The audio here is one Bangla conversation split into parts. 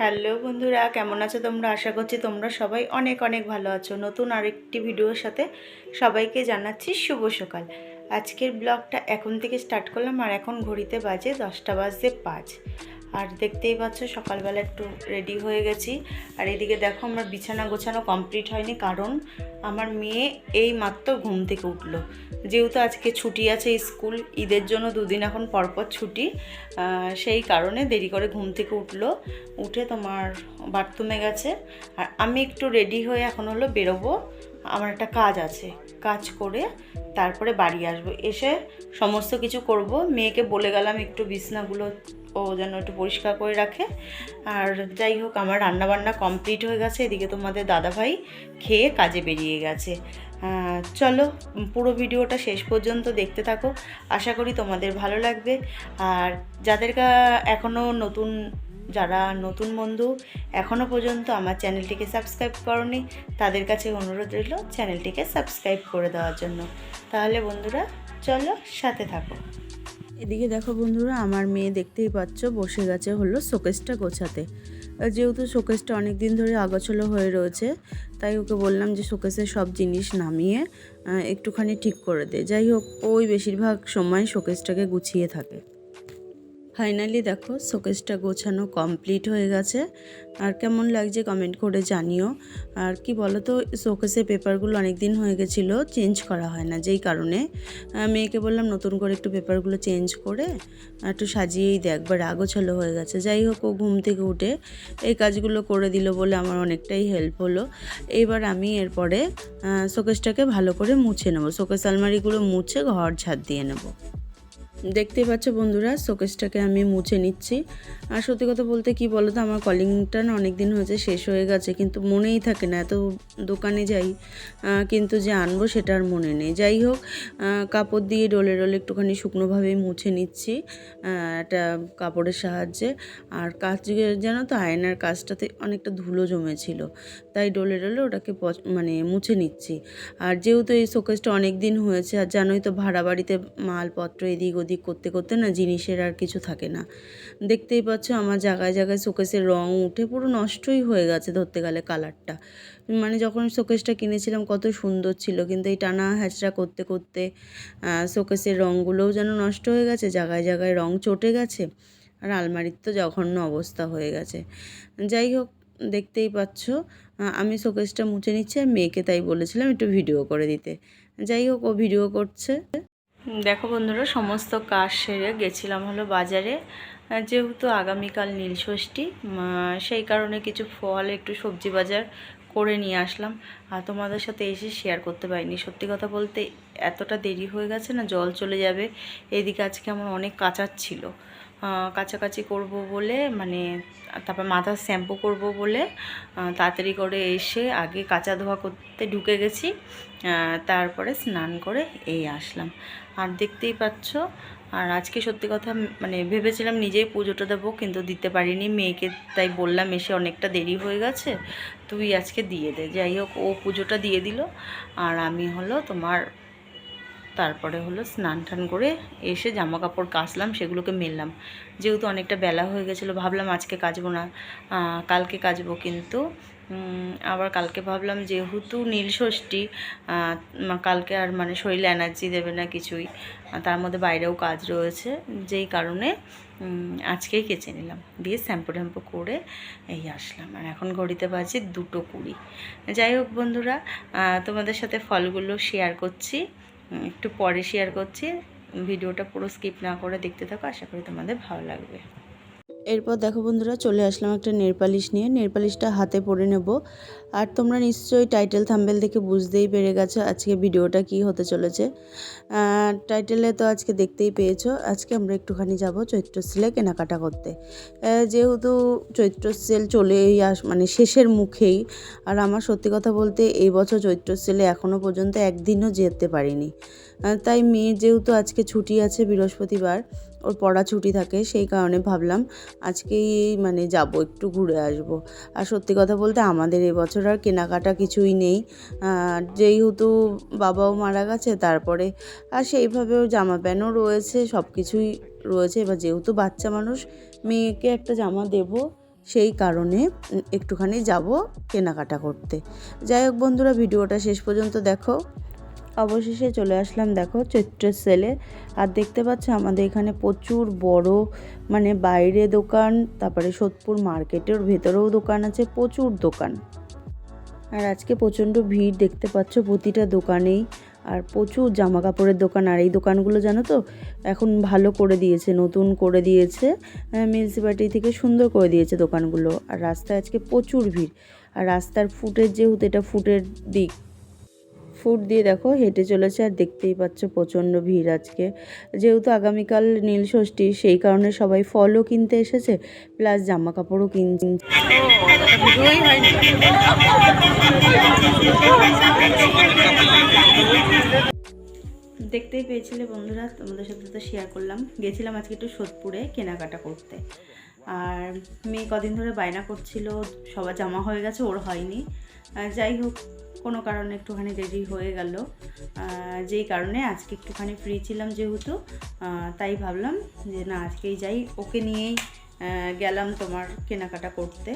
হ্যালো বন্ধুরা, কেমন আছো তোমরা? আশা করছি তোমরা সবাই অনেক অনেক ভালো আছো। নতুন আরেকটি ভিডিওর সাথে সবাইকে জানাচ্ছি শুভ সকাল। আজকের ব্লগটা এখন থেকে স্টার্ট করলাম আর এখন ঘড়িতে বাজে দশটা বাজতে পাঁচ। আর দেখতেই পাচ্ছ সকালবেলা একটু রেডি হয়ে গেছি। আর এদিকে দেখো আমার বিছানা গোছানো কমপ্লিট হয়নি, কারণ আমার মেয়ে এই মাত্র ঘুম থেকে উঠল। যেহেতু আজকে ছুটি আছে স্কুল, ঈদের জন্য দুদিন এখন পরপর ছুটি সেই কারণে দেরি করে ঘুম থেকে উঠল। উঠে তোমার বাথরুমে গেছে। আর আমি একটু রেডি হয়ে এখন হলো বেরোবো। আমার একটা কাজ আছে, কাজ করে তারপরে বাড়ি আসব। এসে সমস্ত কিছু করব। মেয়েকে বলে গেলাম একটু বিছনাগুলো ও যেন একটু পরিষ্কার করে রাখে। আর যাই হোক, আমার রান্নাবান্না কমপ্লিট হয়ে গেছে। এদিকে তোমাদের দাদাভাই খেয়ে কাজে বেরিয়ে গেছে। চলো, পুরো ভিডিওটা শেষ পর্যন্ত দেখতে থাকো। আশা করি তোমাদের ভালো লাগবে। আর যাদের এখনও নতুন, যারা নতুন বন্ধু এখনও পর্যন্ত আমার চ্যানেলটিকে সাবস্ক্রাইব করনি, তাদের কাছে অনুরোধ রইল চ্যানেলটিকে সাবস্ক্রাইব করে দেওয়ার জন্য। তাহলে বন্ধুরা, চলো সাথে থাকো। এদিকে দেখো বন্ধুরা, আমার মেয়ে দেখতেই পাচ্ছ বসে গেছে হলো শোকেসটা গোছাতে। যেহেতু শোকেসটা অনেক দিন ধরে আগোছলো হয়ে রয়েছে, তাই ওকে বললাম যে শোকেসের সব জিনিস নামিয়ে একটুখানি ঠিক করে দে। যাই হোক, ওই বেশিরভাগ সময় শোকেসটাকে গুছিয়ে থাকে। ফাইনালি দেখো শোকেসটা গোছানো কমপ্লিট হয়ে গেছে। আর কেমন লাগছে কমেন্ট করে জানিও। আর কি বলো তো শোকেসের পেপারগুলো অনেক দিন হয়ে গেছিল, চেঞ্জ করা হয় না যেই কারণে। মেয়েকে বললাম, নতুন করে একটু পেপারগুলো চেঞ্জ করে একটু সাজিয়েই দেখ একবার আগোছালো হয়ে গেছে। যাই হোক, ও ঘুম থেকে উঠে এই কাজগুলো করে দিল বলে আমার অনেকটাই হেল্প হলো। এইবার আমি এরপরে শোকেসটাকে ভালো করে মুছে নেব। শোকেস আলমারিগুলো মুছে ঘর ঝাড় দিয়ে নেব। দেখতেই পাচ্ছ বন্ধুরা শোকেসটাকে আমি মুছে নিচ্ছি। আর সত্যি কথা বলতে কি বলো তো আমার কলিংটা না অনেক দিন হয়েছে, শেষ হয়ে গেছে, কিন্তু মনেই থাকে না। এত দোকানে যাই কিন্তু যে আনব সেটা আর মনে নেই। যাই হোক কাপড় দিয়ে ডলে ডলে একটুখানি শুকনোভাবেই মুছে নিচ্ছি একটা কাপড়ের সাহায্যে। আর কাজ জানো তো, আয়নার কাজটাতে অনেকটা ধুলো জমেছিল, তাই ডলে ডলে ওটাকে মানে মুছে নিচ্ছি। আর যেহেতু এই শোকেসটা অনেক দিন হয়েছে, আর জানোই তো, ভাড়া বাড়িতে মালপত্র এদিক ওদিক করতে করতে না, জিনিসের আর কিছু থাকে না। দেখতেই পাচ্ছ আমার জায়গায় জায়গায় শোকেসের রং উঠে পুরো নষ্টই হয়ে গেছে ধরতে গেলে কালারটা। মানে যখন শোকেসটা কিনেছিলাম কত সুন্দর ছিল, কিন্তু এই টানা হ্যাচড়া করতে করতে শোকেসের রঙগুলোও যেন নষ্ট হয়ে গেছে, জায়গায় জায়গায় রং চটে গেছে, আর আলমারির তো জঘন্য অবস্থা হয়ে গেছে। যাই হোক, দেখতেই পাচ্ছ আমি শোকেসটা মুছে নিচ্ছি আর মেয়েকে তাই বলেছিলাম একটু ভিডিও করে দিতে। যাই হোক, ও ভিডিও করছে। দেখো বন্ধুরা, সমস্ত কাজ সেরে গেছিলাম হলো বাজারে। যেহেতু আগামীকাল নীলষষ্ঠী সেই কারণে কিছু ফল, একটু সবজি বাজার করে নিয়ে আসলাম। আর তোমাদের সাথে এসে শেয়ার করতে পারিনি। সত্যি কথা বলতে, এতটা দেরি হয়ে গেছে না, জল চলে যাবে। এদিকে আজকে আমার অনেক কাচার ছিল। কাচাকাচি করব বলে মানে তারপর মাথার শ্যাম্পু করব বলে তাড়াতাড়ি করে এসে আগে কাচা ধোয়া করতে ঢুকে গেছি তারপরে স্নান করে এই আসলাম। আর দেখতেই পাচ্ছ, আর আজকে সত্যি কথা মানে ভেবেছিলাম নিজেই পুজোটা দেবো, কিন্তু দিতে পারিনি। মেয়েকে তাই বললাম, এসে অনেকটা দেরি হয়ে গেছে, তুই আজকে দিয়ে দে। যাই হোক, ও পুজোটা দিয়ে দিল, আর আমি হলো তোমার তারপরে হলো স্নান টান করে এসে জামা কাপড় কাচলাম সেগুলোকে মেললাম। যেহেতু অনেকটা বেলা হয়ে গেছিল ভাবলাম আজকে কাচবো না কালকে কাচবো কিন্তু আবার কালকে ভাবলাম যেহেতু নীলষষ্ঠী আহ, মা- কালকে আর মানে শরীরে এনার্জি দেবে না কিছুই তার মধ্যে বাইরেও কাজ রয়েছে যেই কারণে আজকেই কেচে নিলাম। দিয়ে শ্যাম্পু ট্যাম্পু করে এই আসলাম। আর এখন ঘড়িতে বাজে দুটো কুড়ি। যাই হোক বন্ধুরা তোমাদের সাথে ফলগুলো শেয়ার করছি। একটু পরে শেয়ার করছি। ভিডিওটা পুরো স্কিপ না করে দেখতে থাকো, আশা করি তোমাদের ভালো লাগবে। এরপর দেখো বন্ধুরা, চলে আসলাম একটা নেল পালিশ নিয়ে। নেল পালিশটা হাতে পরে নেব। আর তোমরা নিশ্চয়ই টাইটেল থাম্বেল দেখে বুঝতেই পেরে গেছো আজকে ভিডিওটা কি হতে চলেছে। টাইটেলে তো আজকে দেখতেই পেয়েছ। আজকে আমরা একটুখানি যাব চৈত্র সেলে কেনাকাটা করতে। যেহেতু চৈত্র সেল চলেই আস মানে শেষের মুখেই। আর আমার সত্যি কথা বলতে এই বছর চৈত্র সেলে এখনও পর্যন্ত একদিনও যেতে পারিনি। তাই মেয়ের যেহেতু আজকে ছুটি আছে বৃহস্পতিবার ওর পড়া ছুটি থাকে, সেই কারণে ভাবলাম আজকেই মানে যাব, একটু ঘুরে আসব। আর সত্যি কথা বলতে আমাদের এবছর আর কেনাকাটা কিছুই নেই। যেহেতু বাবাও মারা গেছে, তারপরে আর সেইভাবেও জামা প্যান্টও রয়েছে সব কিছুই রয়েছে। এবার যেহেতু বাচ্চা মানুষ, মেয়েকে একটা জামা দেব, সেই কারণে একটুখানি যাব কেনাকাটা করতে। যাই হোক বন্ধুরা, ভিডিওটা শেষ পর্যন্ত দেখো। অবশেষে চলে আসলাম, দেখো চৈত্র সেলে আর দেখতে পাচ্ছ, আমাদের এখানে প্রচুর বড় মানে বাইরে দোকান, তারপরে সোদপুর মার্কেটের ভেতরেও দোকান আছে, প্রচুর দোকান। আর আজকে প্রচণ্ড ভিড়, দেখতে পাচ্ছ, প্রতিটা দোকানেই। আর প্রচুর জামা কাপড়ের দোকান, আর এই দোকানগুলো জানো তো, এখন ভালো করে দিয়েছে, নতুন করে দিয়েছে মিউনিসিপ্যালিটি থেকে সুন্দর করে দিয়েছে দোকানগুলো। আর রাস্তায় আজকে প্রচুর ভিড়। আর রাস্তার ফুটের যেহেতু, এটা ফুটের দিক। ফুট দিয়ে দেখো হেঁটে চলেছে আর দেখতেই পাচ্ছ প্রচণ্ড ভিড় আজকে। যেহেতু আগামীকাল নীল ষষ্ঠী, সেই কারণে সবাই ফলও কিনতে এসেছে, প্লাস জামা কাপড়ও কিনছে। দেখতেই পেয়েছিলে বন্ধুরা, তোমাদের সাথে তো শেয়ার করলাম। গেছিলাম আজকে একটু সোদপুরে কেনাকাটা করতে। আর মেয়ে কদিন ধরে বায়না করছিল, সবার জামা হয়ে গেছে, ওর হয়নি। যাই হোক কোনো কারণে একটুখানি দেরি হয়ে গেল। যেই কারণে আজকে একটুখানি ফ্রি ছিলাম যেহেতু তাই ভাবলাম যে না, আজকেই যাই। ওকে নিয়েই গেলাম তোমার কেনাকাটা করতে।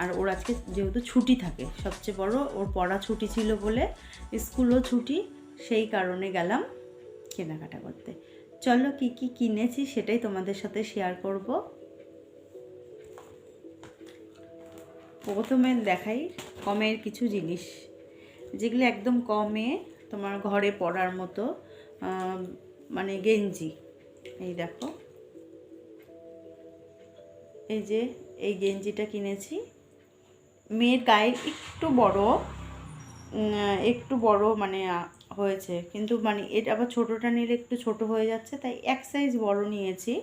আর ওর আজকে যেহেতু ছুটি থাকে, সবচেয়ে বড় ওর পড়া ছুটি ছিল বলে স্কুলও ছুটি, সেই কারণে গেলাম কেনাকাটা করতে। চলো কি কি কিনেছি সেটাই তোমাদের সাথে শেয়ার করব। প্রথমে দেখাই কমের কিছু জিনিস, যেগুলো একদম কমে তোমার ঘরে পড়ার মতো মানে গেঞ্জি। এই দেখো। এই যে, এই গেঞ্জিটা কিনেছি। মেয়ের গায়ে একটু বড় একটু বড় মানে হয়েছে। কিন্তু মানে এটা আবার ছোটোটা নিলে একটু ছোট হয়ে যাচ্ছে, তাই এক সাইজ বড় নিয়েছি।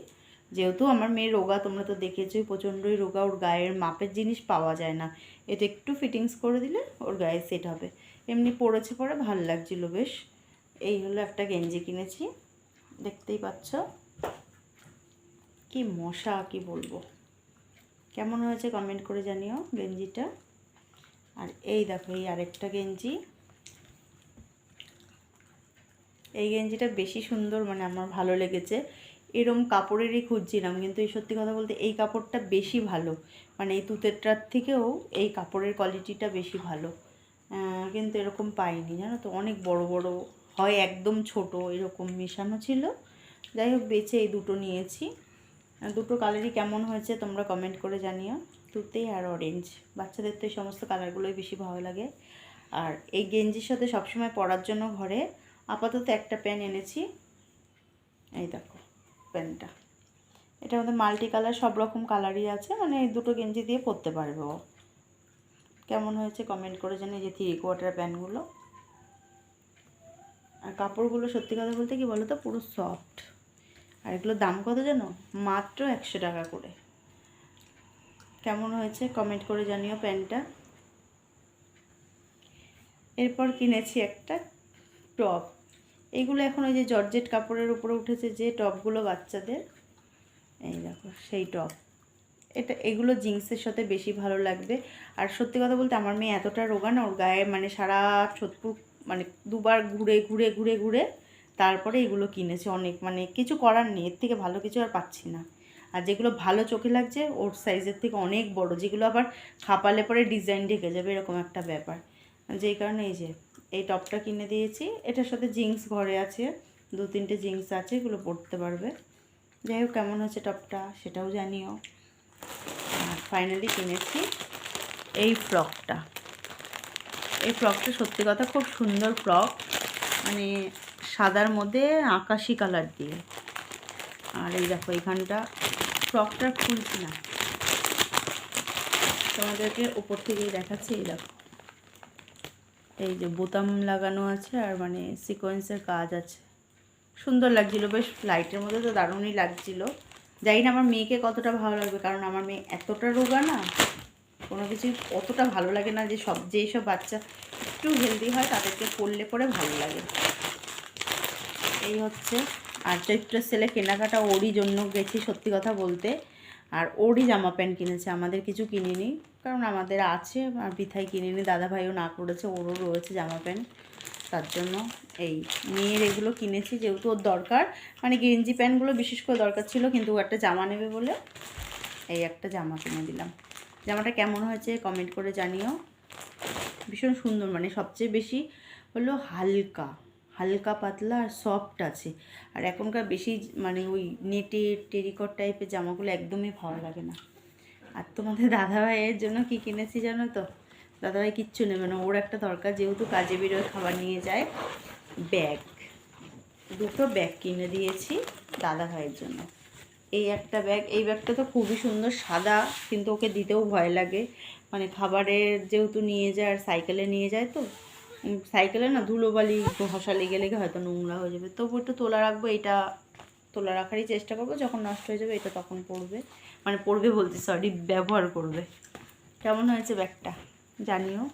যেহেতু আমার মেয়ে রোগা, তোমরা তো দেখেছোই প্রচণ্ডই রোগা, ওর গায়ের মাপের জিনিস পাওয়া যায় না। এটা একটু ফিটিংস করে দিলে ওর গায়ে সেট হবে। এমনি পড়েছে পরে ভালো লাগছিল বেশ। এই হলো একটা গেঞ্জি কিনেছি, দেখতেই পাচ্ছ। কি মশা, কি বলব। কেমন হয়েছে কমেন্ট করে জানিও গেঞ্জিটা। আর এই দেখো, এই আরেকটা গেঞ্জি। এই গেঞ্জিটা বেশি সুন্দর মানে আমার ভালো লেগেছে। এরম কাপড়েরই খুঁজছিলাম, কিন্তু এই সত্যি কথা বলতে এই কাপড়টা বেশি ভালো। মানে এই তুতেরটার থেকেও এই কাপড়ের কোয়ালিটিটা বেশি ভালো। কিন্তু এরকম পাইনি, জানো তো? অনেক বড় বড় হয়, একদম ছোট, এরকম মেশানো ছিল। যাই হোক, বেছে এই দুটো নিয়েছি। দুটো কালারই কেমন হয়েছে তোমরা কমেন্ট করে জানিও। তুতে আর অরেঞ্জ বাচ্চাদের তো এই সমস্ত কালারগুলোই বেশি ভালো লাগে। আর এই গেঞ্জির সাথে সবসময় পরার জন্য ঘরে আপাতত একটা প্যান এনেছি। এই দেখো। প্যান্টটা এটার মধ্যে মাল্টি কালার, সব রকম কালারই আছে। মানে দুটো গেঞ্জি দিয়ে পরতে পারবে ও। কেমন হয়েছে কমেন্ট করে জানি যে থ্রি কোয়ার্টার প্যান্টগুলো আর কাপড়গুলো সত্যি কথা বলতে কি বলো তো পুরো সফট আর এগুলোর দাম কত জানো? মাত্র একশো টাকা করে। কেমন হয়েছে কমেন্ট করে জানিও প্যান্টটা এরপর কিনেছি একটা টপ এইগুলো এখন ওই যে জর্জেট কাপড়ের উপরে উঠেছে যে টপগুলো বাচ্চাদের। এই দেখো, সেই টপ। এটা, এগুলো জিন্সের সাথে বেশি ভালো লাগবে। আর সত্যি কথা বলতে আমার মেয়ে এতটা রোগা না, ওর গায়ে মানে সারা সোদপুর মানে দুবার ঘুরে ঘুরে ঘুরে ঘুরে তারপরে এগুলো কিনেছে অনেক। মানে কিছু করার নেই, এর থেকে ভালো কিছু আর পাচ্ছি না। আর যেগুলো ভালো চোখে লাগছে, ওর সাইজের থেকে অনেক বড়। যেগুলো আবার খাপালে পরে ডিজাইন ঢেকে যাবে, এরকম একটা ব্যাপার। যেই কারণে এই যে এই টপটা কিনে দিয়েছি। এটার সাথে জিন্স ঘরে আছে। দু তিনটে জিন্স আছে, এগুলো পরতে পারবে। যাই হোক, কেমন হচ্ছে টপটা সেটাও জানিও। আর ফাইনালি কিনেছি এই ফ্রকটা এই ফ্রকটা সত্যি কথা খুব সুন্দর ফ্রক মানে সাদার মধ্যে আকাশি কালার দিয়ে। আর এই দেখো এখানটা ফ্রকটা খুলছি না। তোমাদেরকে উপর থেকেই দেখাচ্ছি, এই দেখো। এই যে বোতাম লাগানো আছে আর মানে সিকোয়েন্সের কাজ আছে। সুন্দর লাগছিল, বেশ লাইটের মধ্যে তো দারুণই লাগছিল। জানি না আমার মেয়েকে কতটা ভালো লাগবে, কারণ আমার মেয়ে এতটা রোগা না, কোনো কিছু অতটা ভালো লাগে না যে সব যেই সব বাচ্চা একটু হেলদি হয়, তাদেরকে পরলে পরে ভালো লাগে। এই হচ্ছে, আর চৈত্র সেলে কেনাকাটা ওরই জন্য গেছি সত্যি কথা বলতে। আর ওরই জামা প্যান্ট কিনেছে, আমাদের কিছু কিনিনি। কারণ আমাদের আছে আর বিথাই কিনিনি দাদা ভাইও না করেছে, ওরও রয়েছে জামা প্যান্ট। তার জন্য এই মেয়ের এগুলো কিনেছি, যেহেতু ওর দরকার। মানে গেঞ্জি প্যান্টগুলো বিশেষ করে দরকার ছিল, কিন্তু ও একটা জামা নেবে বলে এই একটা জামা কিনে দিলাম। জামাটা কেমন হয়েছে কমেন্ট করে জানিও। ভীষণ সুন্দর মানে সবচেয়ে বেশি হলো হালকা হালকা পাতলা আর সফট আছে। আর এখনকার বেশি মানে ওই নেটের টেরিকট টাইপের জামাগুলো একদমই ভালো লাগে না। আর তোমাদের দাদাভাইয়ের জন্য কি কিনেছি জানো তো? দাদাভাই কিচ্ছু নেবে না। ওর একটা দরকার, যেহেতু কাজে বেরোয় খাবার নিয়ে যায়, ব্যাগ। দুটো ব্যাগ কিনে দিয়েছি দাদা ভাইয়ের জন্য। এই একটা ব্যাগ, এই ব্যাগটা তো খুবই সুন্দর, সাদা, কিন্তু ওকে দিতেও ভয় লাগে। মানে খাবারের যেহেতু নিয়ে যায় আর সাইকেলে নিয়ে যায় তো সাইকেলে না ধুলোবালি ঘষা লেগে লেগে হয়তো নোংরা হয়ে যাবে। তবু একটু তোলা রাখব এটা তোলা রাখারই চেষ্টা করব। যখন নষ্ট হয়ে যাবে, এটা তখন পড়বে মানে পড়বে বলতে সরি ব্যবহার করবে। কেমন হয়েছে ব্যাগটা? জানিও।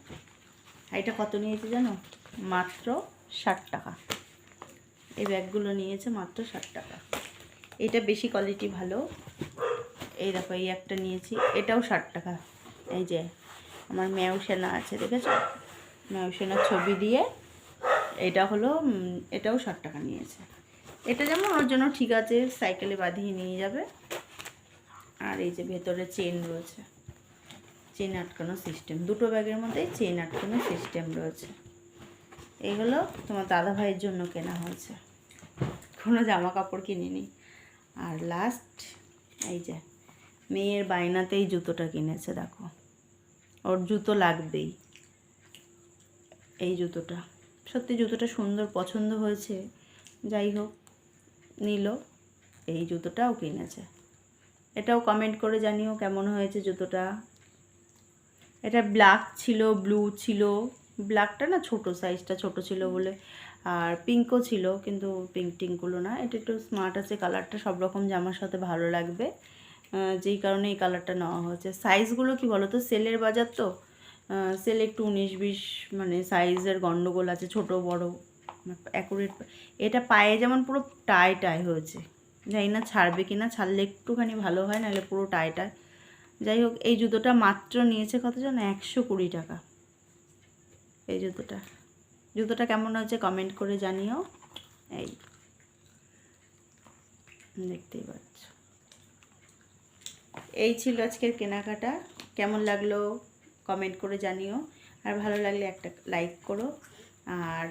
এটা কত নিয়েছে জানো? মাত্র ষাট টাকা। এই ব্যাগগুলো নিয়েছে মাত্র ষাট টাকা। এটা বেশি কোয়ালিটি ভালো। এই দেখো, এই একটা নিয়েছি। এটাও ষাট টাকা। এই যে, আমার ম্যাও সেনা আছে, দেখেছ? ম্যাও সেনার ছবি দিয়ে এটা হলো এটাও ষাট টাকা নিয়েছে। এটা যেমন ওর জন্য ঠিক আছে, সাইকেলে বাঁধিয়ে নিয়ে যাবে। আর এই যে ভেতরে চেন রয়েছে। চেন আটকানো সিস্টেম দুটো ব্যাগের মধ্যেই চেন আটকানো সিস্টেম রয়েছে। এগুলো তোমার দাদা ভাইয়ের জন্য কেনা হয়েছে। কোনো জামা কাপড় কিনিনি। আর লাস্ট এই যে মেয়ের বায়নাতেই জুতোটা কিনেছে, দেখো। ওর জুতো লাগবেই। এই জুতোটা। সত্যি জুতোটা সুন্দর পছন্দ হয়েছে। যাই হোক, নিল। এই জুতোটাও কিনেছে। এটাও কমেন্ট করে জানিও কেমন হয়েছে জুতোটা। এটা ব্ল্যাক ছিল ব্লু ছিল ব্ল্যাকটা না ছোট সাইজটা ছোট ছিল বলে। আর পিঙ্কও ছিল, কিন্তু পিঙ্ক টিঙ্কগুলো না। এটা একটু স্মার্ট আছে কালারটা সব রকম জামার সাথে ভালো লাগবে। যেই কারণে এই কালারটা নেওয়া হয়েছে। সাইজগুলো কি বলো তো সেলের বাজার তো। সেল একটু উনিশ বিশ মানে সাইজের গন্ডগোল আছে, ছোট, বড়। অ্যাকুরেট এটা পায়ে যেমন পুরো টাই টাই হয়েছে। জানি না ছাড়বে কি না, ছাড়লে একটুখানি ভালো হয়, নাহলে পুরো টাই টাই যাই হোক, এই জুতোটা মাত্র নিয়েছে কত জানো? একশো কুড়ি টাকা। এই জুতোটা। জুতোটা কেমন হয়েছে কমেন্ট করে জানিও। এই। দেখতেই পাচ্ছ। এই ছিল আজকের কেনাকাটা। কেমন লাগল কমেন্ট করে জানিও। আর ভালো লাগলে একটা লাইক করো। আর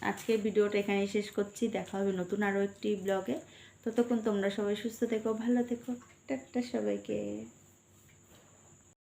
আজকের ভিডিওটা এখানেই শেষ করছি। দেখা হবে নতুন আরও একটি ব্লগে ততক্ষণ তোমরা সবাই সুস্থ থেকো ভালো থেকো। টাটা সবাইকে।